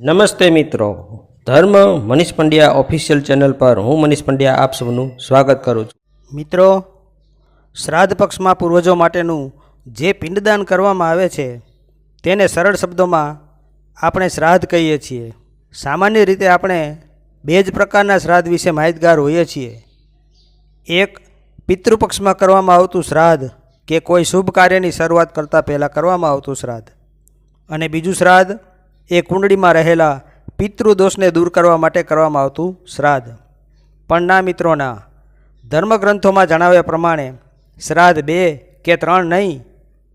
નમસ્તે મિત્રો. ધર્મ મનીષ પંડ્યા ઓફિશિયલ ચેનલ પર હું મનીષ પંડ્યા આપ સૌનું સ્વાગત કરું છું. મિત્રો, શ્રાદ્ધ પક્ષમાં પૂર્વજો માટેનું જે પિંડદાન કરવામાં આવે છે, તેને સરળ શબ્દોમાં આપણે શ્રાદ્ધ કહીએ છીએ. સામાન્ય રીતે આપણે બે જ પ્રકારના શ્રાદ્ધ વિશે માહિતગાર હોઈએ છીએ. એક, પિતૃપક્ષમાં કરવામાં આવતું શ્રાદ્ધ કે કોઈ શુભ કાર્યની શરૂઆત કરતાં પહેલાં કરવામાં આવતું શ્રાદ્ધ. અને બીજું શ્રાદ્ધ એ કુંડળીમાં રહેલા પિતૃદોષને દૂર કરવા માટે કરવામાં આવતું શ્રાદ્ધ. પણ ના મિત્રોના, ધર્મગ્રંથોમાં જણાવ્યા પ્રમાણે શ્રાદ્ધ બે કે ત્રણ નહીં,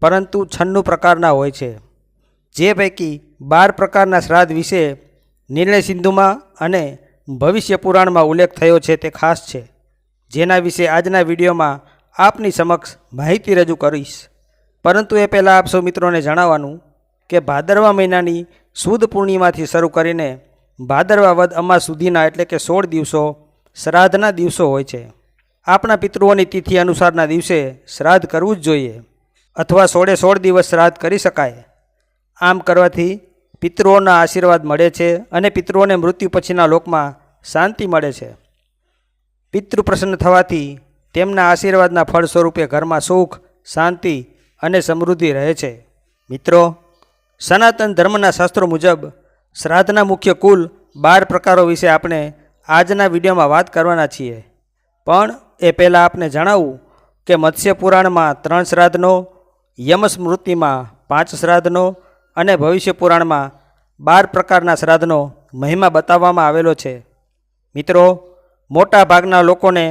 પરંતુ છન્નું પ્રકારના હોય છે. જે પૈકી બાર પ્રકારના શ્રાદ્ધ વિશે નિર્ણય સિંધુમાં અને ભવિષ્ય પુરાણમાં ઉલ્લેખ થયો છે તે ખાસ છે. જેના વિશે આજના વિડીયોમાં આપની સમક્ષ માહિતી રજૂ કરીશ. પરંતુ એ પહેલાં આપ સૌ મિત્રોને જણાવવાનું કે ભાદરવા મહિનાની સુદ પૂર્ણિમાથી શરૂ કરીને ભાદરવા વદ અમાસ સુધીના એટલે કે સોળ દિવસો શ્રાદ્ધના દિવસો હોય છે. આપણા પિતૃઓની તિથિ અનુસારના દિવસે શ્રાદ્ધ કરવું જ જોઈએ અથવા સોળે સોળ દિવસ શ્રાદ્ધ કરી શકાય. આમ કરવાથી પિતૃઓના આશીર્વાદ મળે છે અને પિતૃઓને મૃત્યુ પછીના લોકમાં શાંતિ મળે છે. પિતૃ પ્રસન્ન થવાથી તેમના આશીર્વાદના ફળ સ્વરૂપે ઘરમાં સુખ, શાંતિ અને સમૃદ્ધિ રહે છે. મિત્રો સનાતન ધર્મના શાસ્ત્રો મુજબ શ્રાદ્ધના મુખ્ય કુલ બાર પ્રકારો વિશે આપણે આજના વિડીયોમાં વાત કરવાના છીએ. પણ એ પહેલાં આપને જણાવું કે મત્સ્ય પુરાણમાં ત્રણ શ્રાદ્ધનો યમ સ્મૃતિમાં પાંચ શ્રાદ્ધનો અને ભવિષ્ય પુરાણમાં બાર પ્રકારના શ્રાદ્ધનો મહિમા બતાવવામાં આવેલો છે. મિત્રો મોટા ભાગના લોકોને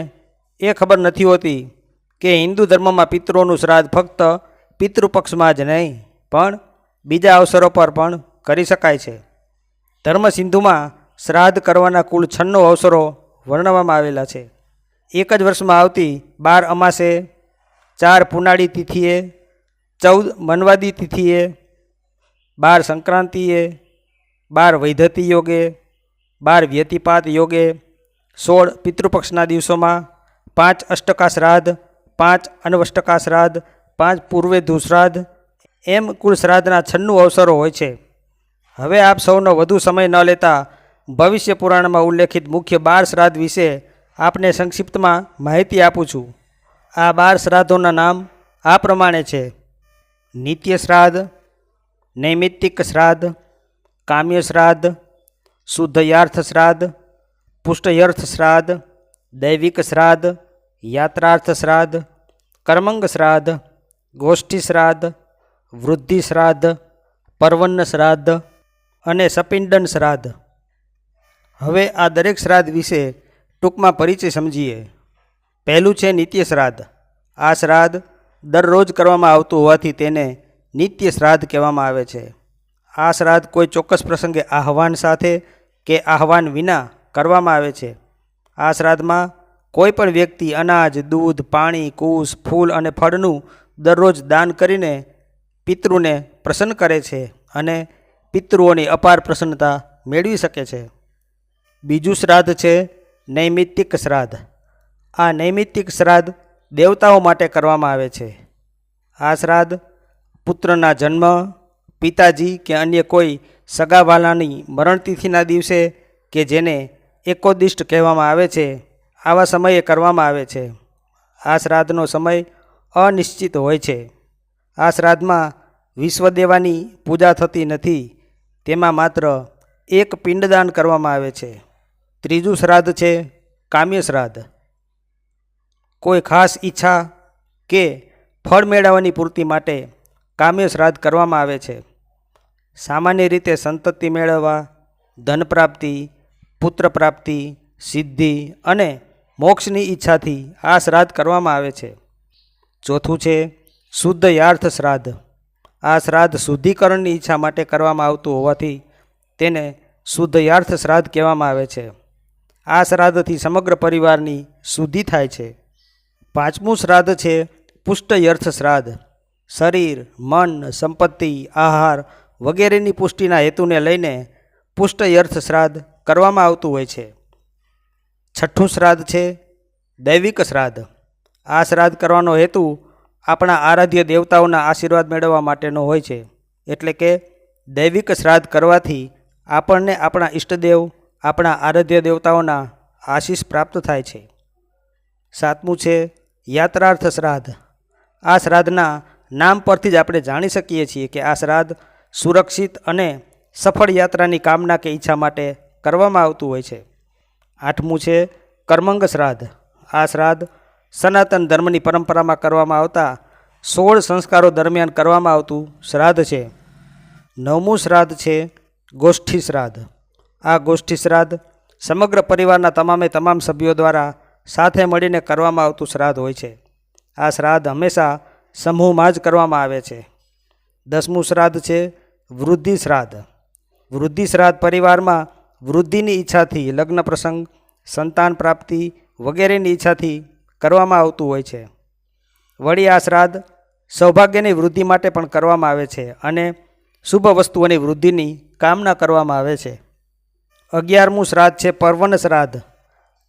એ ખબર નથી હોતી કે હિન્દુ ધર્મમાં પિતૃઓનું શ્રાદ્ધ ફક્ત પિતૃપક્ષમાં જ નહીં, પણ બીજા અવસરો પર પણ કરી શકાય છે. ધર્મ સિંધુમાં શ્રાદ્ધ કરવાના કુલ છન્નો અવસરો વર્ણવવામાં આવેલા છે. એક જ વર્ષમાં આવતી બાર અમાસે ચાર પુનાળી તિથિએ, ચૌદ મનવાદી તિથિએ, બાર સંક્રાંતિએ, બાર વૈધતી યોગે, બાર વ્યતિપાત યોગે, સોળ પિતૃપક્ષના દિવસોમાં, પાંચ અષ્ટકા શ્રાદ્ધ પાંચ અનવષ્ટકા શ્રાદ્ધ પાંચ પૂર્વે ધુશ્રાદ્ધ એમ કુલ શ્રાદ્ધના છન્નું અવસરો હોય છે. હવે આપ સૌનો વધુ સમય ન લેતા ભવિષ્ય પુરાણમાં ઉલ્લેખિત મુખ્ય બાર શ્રાદ્ધ વિશે આપને સંક્ષિપ્તમાં માહિતી આપું છું. આ બાર શ્રાદ્ધોના નામ આ પ્રમાણે છે. નિત્ય શ્રાદ્ધ, નૈમિત્તિક શ્રાદ્ધ, કામ્ય શ્રાદ્ધ, શુદ્ધયાર્થ શ્રાદ્ધ, પુષ્ટયર્થ શ્રાદ્ધ, દૈવિક શ્રાદ્ધ, યાત્રાર્થ શ્રાદ્ધ, કર્મંગ શ્રાદ્ધ, ગોષ્ઠી શ્રાદ્ધ વૃદ્ધિ શ્રાદ્ધ પર્વન્ન શ્રાદ્ધ અને સપિંડન શ્રાદ્ધ. હવે આ દરેક શ્રાદ્ધ વિશે ટૂંકમાં પરિચય સમજીએ. પહેલું છે નિત્ય શ્રાદ્ધ. આ શ્રાદ્ધ દરરોજ કરવામાં આવતું હોવાથી તેને નિત્ય શ્રાદ્ધ કહેવામાં આવે છે. આ શ્રાદ્ધ કોઈ ચોક્કસ પ્રસંગે આહવાન સાથે કે આહવાન વિના કરવામાં આવે છે. આ શ્રાદ્ધમાં કોઈ પણ વ્યક્તિ અનાજ, દૂધ, પાણી, કૂસ, ફૂલ અને ફળનું દરરોજ દાન કરીને પિતૃને પ્રસન્ન કરે છે અને પિતૃઓની અપાર પ્રસન્નતા મેળવી શકે છે. બીજું શ્રાદ્ધ છે નૈમિત્તિક શ્રાદ્ધ. આ નૈમિત્તિક શ્રાદ્ધ દેવતાઓ માટે કરવામાં આવે છે. આ શ્રાદ્ધ પુત્રના જન્મ, પિતાજી કે અન્ય કોઈ સગાવાલાની મરણતિથિના દિવસે કે જેને એકોદિષ્ટ કહેવામાં આવે છે, આવા સમયે કરવામાં આવે છે. આ શ્રાદ્ધનો સમય અનિશ્ચિત હોય છે. આ શ્રાદ્ધમાં વિશ્વદેવાની પૂજા થતી નથી. તેમાં માત્ર એક પિંડદાન કરવામાં આવે છે. ત્રીજું શ્રાદ્ધ છે કામ્ય શ્રાદ્ધ. કોઈ ખાસ ઈચ્છા કે ફળ મેળવવાની પૂર્તિ માટે કામ્ય શ્રાદ્ધ કરવામાં આવે છે. સામાન્ય રીતે સંતતિ મેળવવા, ધન પ્રાપ્તિ, પુત્ર પ્રાપ્તિ, સિદ્ધિ અને મોક્ષની ઈચ્છાથી આ શ્રાદ્ધ કરવામાં આવે છે. ચોથું છે શુદ્ધ યાર્થ શ્રાદ્ધ. આ શ્રાદ્ધ શુદ્ધિકરણની ઈચ્છા માટે કરવામાં આવતું હોવાથી તેને શુદ્ધ યાર્થ શ્રાદ્ધ કહેવામાં આવે છે. આ શ્રાદ્ધથી સમગ્ર પરિવારની શુદ્ધિ થાય છે. પાંચમું શ્રાદ્ધ છે પુષ્ટ યર્થ શ્રાદ્ધ. શરીર, મન, સંપત્તિ, આહાર વગેરેની પુષ્ટિના હેતુને લઈને પુષ્ટ યર્થ શ્રાદ્ધ કરવામાં આવતું હોય છે. છઠ્ઠું શ્રાદ્ધ છે દૈવિક શ્રાદ્ધ. આ શ્રાદ્ધ કરવાનો હેતુ આપણા આરાધ્ય દેવતાઓના આશીર્વાદ મેળવવા માટેનો હોય છે. એટલે કે દૈવિક શ્રાદ્ધ કરવાથી આપણને આપણા ઈષ્ટદેવ, આપણા આરાધ્ય દેવતાઓના આશીષ પ્રાપ્ત થાય છે. સાતમું છે યાત્રાર્થ શ્રાદ્ધ. આ શ્રાદ્ધના નામ પરથી જ આપણે જાણી શકીએ છીએ કે આ શ્રાદ્ધ સુરક્ષિત અને સફળ યાત્રાની કામના કે ઈચ્છા માટે કરવામાં આવતું હોય છે. આઠમું છે કર્મંગ શ્રાદ્ધ. આ શ્રાદ્ધ સનાતન ધર્મની પરંપરામાં કરવામાં આવતા સોળ સંસ્કારો દરમિયાન કરવામાં આવતું શ્રાદ્ધ છે. નવમું શ્રાદ્ધ છે ગોષ્ઠી શ્રાદ્ધ. આ ગોષ્ઠી શ્રાદ્ધ સમગ્ર પરિવારના તમામે તમામ સભ્યો દ્વારા સાથે મળીને કરવામાં આવતું શ્રાદ્ધ હોય છે. આ શ્રાદ્ધ હંમેશા સમૂહમાં જ કરવામાં આવે છે. દસમું શ્રાદ્ધ છે વૃદ્ધિ શ્રાદ્ધ. વૃદ્ધિ શ્રાદ્ધ પરિવારમાં વૃદ્ધિની ઈચ્છાથી લગ્ન પ્રસંગ, સંતાન પ્રાપ્તિ વગેરેની ઈચ્છાથી કરવામાં આવતું હોય છે. વળી આ શ્રાદ્ધ સૌભાગ્યની વૃદ્ધિ માટે પણ કરવામાં આવે છે અને શુભ વસ્તુઓની વૃદ્ધિની કામના કરવામાં આવે છે. અગિયારમું શ્રાદ્ધ છે પર્વન શ્રાદ્ધ.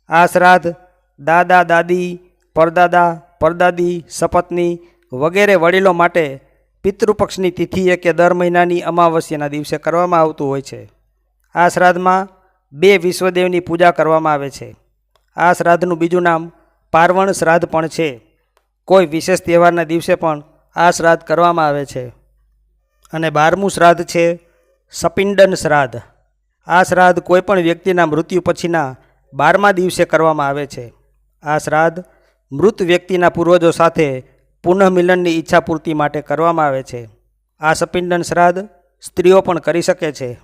આ શ્રાદ્ધ દાદા, દાદી, પરદાદા, પરદાદી, સપત્ની વગેરે વડીલો માટે પિતૃપક્ષની તિથિએ કે દર મહિનાની અમાવસ્યાના દિવસે કરવામાં આવતું હોય છે. આ શ્રાદ્ધમાં બે વિશ્વદેવની પૂજા કરવામાં આવે છે. આ શ્રાદ્ધનું બીજું નામ પાર્વણ શ્રાદ્ધ પણ છે. કોઈ વિશેષ તહેવારના દિવસે પણ આ શ્રાદ્ધ કરવામાં આવે છે. અને બારમું શ્રાદ્ધ છે સપિંડન શ્રાદ્ધ. આ શ્રાદ્ધ કોઈપણ વ્યક્તિના મૃત્યુ પછીના બારમા દિવસે કરવામાં આવે છે. આ શ્રાદ્ધ મૃત વ્યક્તિના પૂર્વજો સાથે પુનઃમિલનની ઈચ્છા પૂર્તિ માટે કરવામાં આવે છે. આ સપિંડન શ્રાદ્ધ સ્ત્રીઓ પણ કરી શકે છે.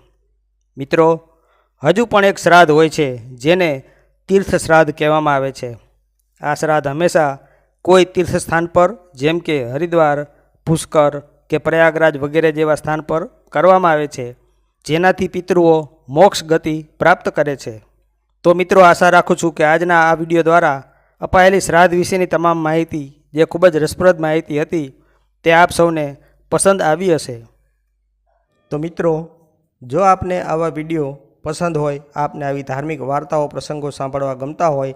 મિત્રો, હજુ પણ એક શ્રાદ્ધ હોય છે જેને તીર્થ શ્રાદ્ધ કહેવામાં આવે છે. આ શ્રાદ્ધ હંમેશા કોઈ તીર્થસ્થાન પર, જેમ કે હરિદ્વાર, પુષ્કર કે પ્રયાગરાજ વગેરે જેવા સ્થાન પર કરવામાં આવે છે, જેનાથી પિતૃઓ મોક્ષ ગતિ પ્રાપ્ત કરે છે. તો મિત્રો, આશા રાખું છું કે આજના આ વીડિયો દ્વારા અપાયેલી શ્રાદ્ધ વિશેની તમામ માહિતી, જે ખૂબ જ રસપ્રદ માહિતી હતી, તે આપ સૌને પસંદ આવી હશે. તો મિત્રો, જો આપને આવા વીડિયો પસંદ હોય, આપને આવી ધાર્મિક વાર્તાઓ, પ્રસંગો સાંભળવા ગમતા હોય